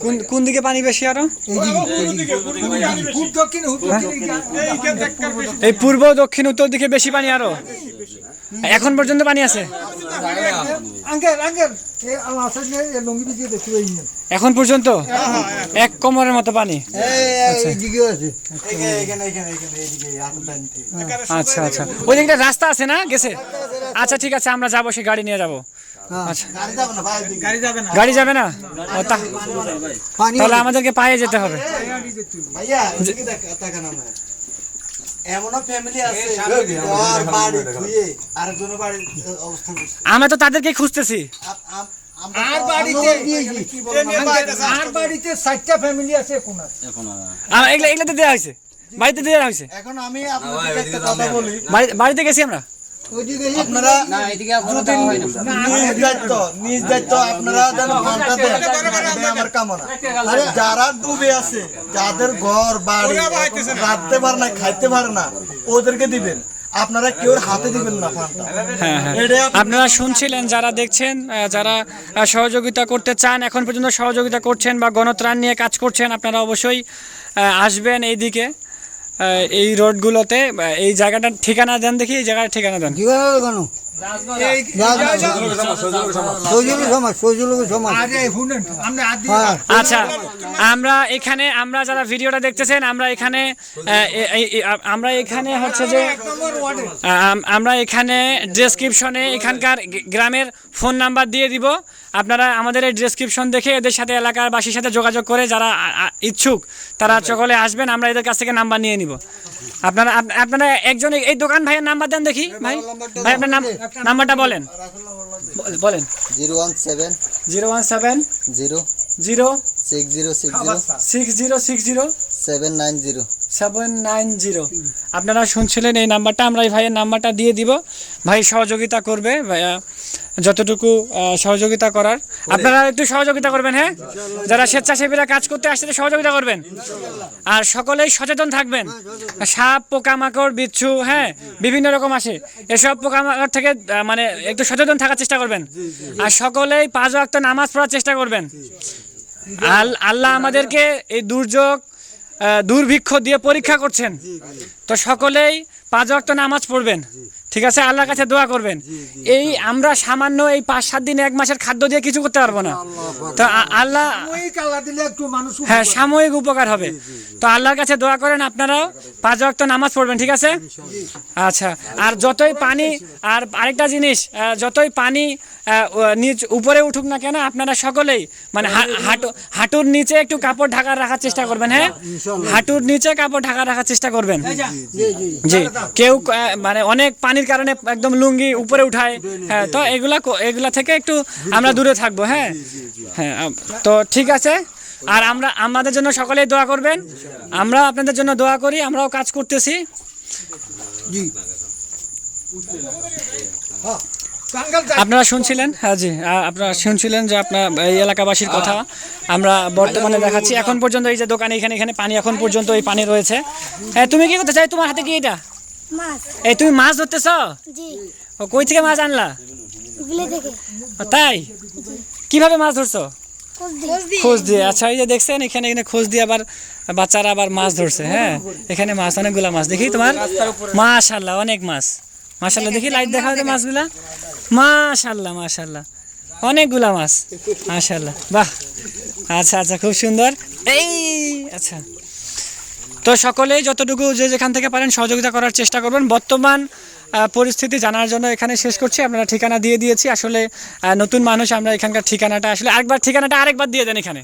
কোন কোন দিকে পানি বেশি আরও? দক্ষিণ এই পূর্ব দক্ষিণ উত্তর দিকে বেশি পানি আরও? এখন পর্যন্ত পানি আছে? এখন পর্যন্ত? এক কোমরের মতো পানি? আচ্ছা। আচ্ছা ওই দিকটা রাস্তা আছে না গেছে? আচ্ছা ঠিক আছে আমরা যাব সে গাড়ি নিয়ে যাব। আচ্ছা গাড়ি যাবে না তাহলে আমাদেরকে পায়ে যেতে হবে। আমরা। এমনও ফ্যামিলি আছে ওর বাড়ি ধুয়ে আরেকজনের বাড়ির অবস্থান করছে। আমরা তো তাদেরকে খুঁজতেছি। বাড়িতে গেছি আমরা? আপনারা নিজ দায়িত্ব নিজ দায়িত্ব আপনারা যেন ফান্ডটা দেন। আমার কামনা। আর যারা ডুবে আছে যাদের ঘর বাড়ি রাখতে পারে না খাইতে পারে না ওদেরকে দিবেন। আপনারা কেউ হাতে দিবেন না হ্যাঁ হ্যাঁ। আপনারা শুনছিলেন যারা দেখছেন যারা সহযোগিতা করতে চান এখন পর্যন্ত সহযোগিতা করছেন বা গণত্রাণ নিয়ে কাজ করছেন আপনারা অবশ্যই আসবেন এই দিকে আহ, এই রোডগুলোতে এই জায়গাটার ঠিকানা দেন দেখি এই জায়গাটার ঠিকানা দেন। আরে শুনেন আমরা আদি আচ্ছা আমরা এখানে আমরা যারা ভিডিওটা দেখতেছেন আমরা এখানে আমরা এখানে হচ্ছে যে আমরা এখানে ডেসক্রিপশনে এখানকার গ্রামের ফোন নাম্বার দিয়ে দিব। আপনারা আমাদের এই ডেসক্রিপশন দেখে এদের সাথে এলাকার বাসীর সাথে যোগাযোগ করে যারা ইচ্ছুক তারা সকলে আসবেন আমরা এদের কাছ থেকে নাম্বার নিয়ে নিব। আপনারা আপনারা একজন এই- দোকান ভাইয়ের নাম্বার দেন দেখি ভাই। ভাই আপনার নাম নাম্বারটা বলেন। বলেন। Zero one seven zero one seven zero zero six zero six zero six zero six zero আপনারা শুনছিলেন এই নাম্বারটা, আমরা এই ভাইয়ের নাম্বারটা দিয়ে দিব। ভাই সহযোগিতা করবে, ভাইয়া, যতটুকু সহযোগিতা করার। আপনারা একটু সহযোগিতা করবেন হ্যাঁ? যারা স্বেচ্ছাসেবীরা কাজ করতে আসছে সহযোগিতা করবেন। আর সকলেই সচেতন থাকবেন। সাপ, পোকামাকড়, বিচ্ছু হ্যাঁ বিভিন্ন রকম আসে। এসব পোকামাকড় থেকে মানে একটু সচেতন থাকার চেষ্টা করবেন। আর সকলেই পাঁচ ওয়াক্ত নামাজ পড়ার চেষ্টা করবেন। আল- আল্লাহ আমাদেরকে এই দুর্যোগ দুর্ভিক্ষ দিয়ে পরীক্ষা করছেন। তো সকলেই পাঁচ ওয়াক্ত নামাজ পড়বেন। ঠিক আছে? আল্লাহর কাছে দোয়া করবেন। এই আমরা সামান্য এই পাঁচ সাত দিন এক মাসের খাদ্য দিয়ে কিছু করতে পারব না। তো আল্লাহ হ্যাঁ সাময়িক উপকার হবে। তো আল্লাহর কাছে দোয়া করেন আপনারাও। পাঁচ ওয়াক্ত নামাজ পড়বেন ঠিক আছে? আচ্ছা আর যতই পানি আর আরেকটা জিনিস যতই পানি নিচ উপরে উঠুক না কেন আপনারা সকলেই মানে হাঁটু হাঁটুর নিচে একটু কাপড় ঢাকা রাখার চেষ্টা করবেন হ্যাঁ? হাঁটুর নিচে কাপড় ঢাকা রাখার চেষ্টা করবেন। জি কেউ মানে অনেক পানির কারণে একদম লুঙ্গি উপরে উঠায়। হ্যাঁ তো এগুলা এগুলা থেকে একটু আমরা দূরে থাকব হ্যাঁ? হ্যাঁ তো ঠিক আছে। আর আমরা আমাদের জন্য সকলেই দোয়া করবেন। আমরা আপনাদের জন্য দোয়া করি আমরাও কাজ করতেছি। আপনারা শুনছিলেন? হ্যাঁ জি। আপনারা শুনছিলেন যে আপনার এই এলাকাবাসীর কথা। আমরা বর্তমানে দেখাচ্ছি এখন পর্যন্ত এই যে দোকানে এখানে এখানে পানি এখন পর্যন্ত এই পানি রয়েছে। হ্যাঁ তুমি কি করতে চাই তোমার হাতে কি এটা? মাছ। এই তুমি মাছ ধরতেছ? জি। ও, কই থেকে মাছ আনলা? বিলে থেকে। ও, তাই? কীভাবে মাছ ধরছো? খোঁজ দিয়ে। আচ্ছা এই যে দেখছেন এখানে এখানে খোঁজ দিয়ে আবার বাচ্চারা আবার মাছ ধরছে হ্যাঁ? এখানে মাছ অনেকগুলা মাছ। দেখি তোমার? মাশাল্লাহ অনেক মাছ। মাশাল্লাহ দেখি লাইট দেখা হচ্ছে মাছগুলা? মাশাল্লাহ মাশাল্লাহ। অনেকগুলা মাছ। মাশাল্লাহ। বাহ। আচ্ছা আচ্ছা খুব সুন্দর। এই আচ্ছা। তো সকলেই যতটুকু যে যেখান থেকে পারেন সহযোগিতা করার চেষ্টা করবেন। বর্তমান পরিস্থিতি জানার জন্য এখানে শেষ করছি। আপনারা ঠিকানা দিয়ে দিয়েছি। আসলে নতুন মানুষ আমরা এখানকার ঠিকানাটা আসলে আরেকবার ঠিকানাটা আরেকবার দিয়ে দেন এখানে।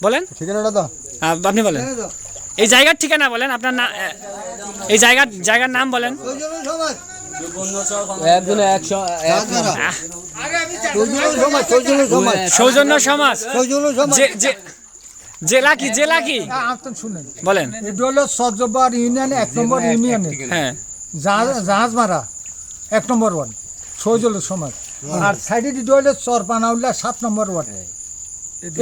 বলেন? ঠিকানাটা দাও। আপনি বলেন। এই জায়গার ঠিকানা বলেন আপনার না এই জায়গার জায়গার নাম বলেন। সৌজন্য সমাজ। সৌজন্য সমাজ জেলা কি জেলা কি? শুনেন। বলেন। এটা হলো সজবার ইউনিয়ন এক নম্বর ইউনিয়নে। হ্যাঁ। জাহাজ মারা এক নম্বর ওয়ার্ড। সৌজল সমাজ। আর সাইডে দিতে হলে চরপানাউল্লা সাত নম্বর ওয়ার্ড।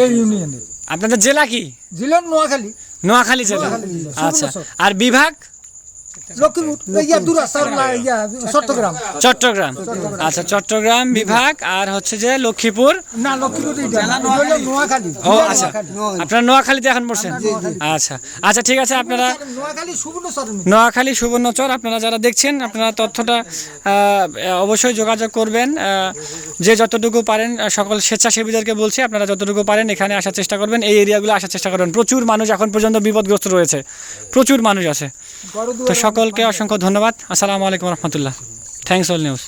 এই ইউনিয়নে। আপনাদের জেলা কি? জেলা নোয়াখালী। নোয়াখালী জেলা। আচ্ছা। আর বিভাগ? লক্ষ্মীপুর ইয়া ইয়া চট্টগ্রাম। চট্টগ্রাম। আচ্ছা চট্টগ্রাম বিভাগ আর হচ্ছে যে লক্ষ্মীপুর। না হলো নোয়াখালী। ও আচ্ছা। আপনারা নোয়াখালীতে এখন পড়ছেন আচ্ছা। আচ্ছা ঠিক আছে আপনারা নোয়াখালী সুবর্ণচর আপনারা যারা দেখছেন আপনারা তথ্যটা আহ, অবশ্যই যোগাযোগ করবেন। আহ, যে যতটুকু পারেন সকল স্বেচ্ছাসেবীদেরকে বলছি আপনারা যতটুকু পারেন এখানে আসার চেষ্টা করবেন। এই এরিয়াগুলো আসার চেষ্টা করবেন। প্রচুর মানুষ এখন পর্যন্ত বিপদগ্রস্ত রয়েছে। প্রচুর মানুষ আছে। তো সকলকে অসংখ্য ধন্যবাদ আসসালামু আলাইকুম রহমতুল্লাহ থ্যাংকস অল নিউজ